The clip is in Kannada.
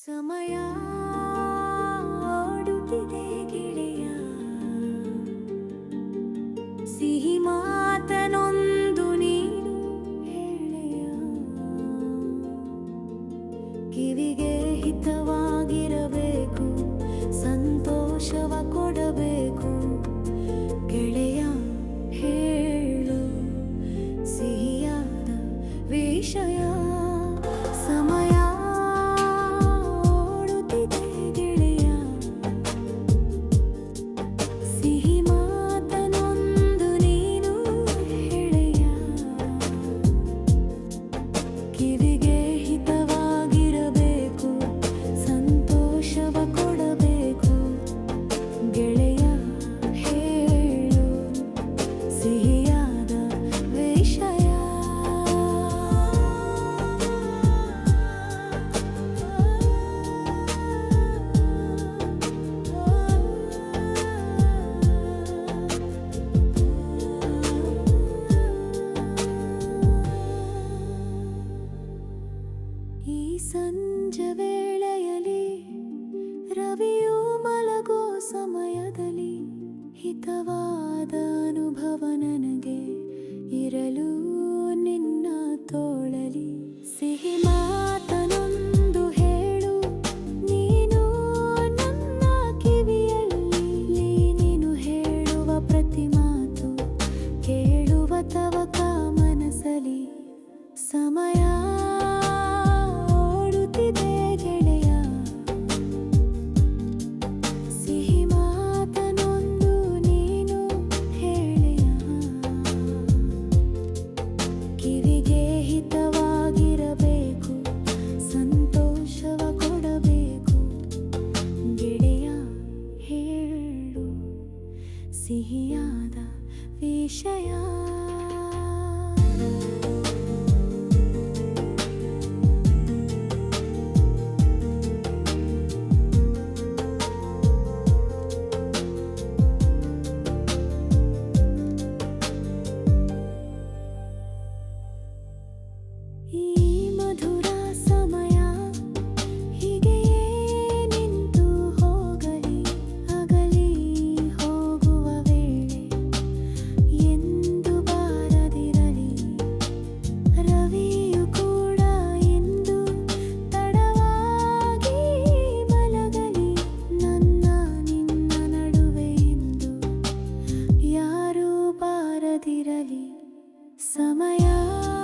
ಸಮಯ ಆಡುತ್ತಿದೆ ಗೆಳೆಯ. ಸಿಹಿ ಮಾತನೊಂದು ನೀನು ಹೇಳೆಯ ಕಿವಿಗೆ ಹಿತವಾಗಿರಬೇಕು, ಸಂತೋಷವ ಕೊಡಬೇಕು. ಗೆಳೆಯ ಹೇಳು, ಸಿಹಿಯಾದ ವಿಷಯ. ಸಂಜೆ ವೇಳೆಯಲ್ಲಿ ರವಿಯು ಮಲಗೋ ಸಮಯದಲ್ಲಿ ಹಿತವಾದ ಅನುಭವ ನನಗೆ ಇರಲು ಖಂಡಿತವಾಗಿರಬೇಕು ಸಂತೋಷವ ಕೊಡಬೇಕು. ಗೆಳೆಯ ಹೇಳು ಸಿಹಿಯಾದ ವಿಷಯ 洒满阳。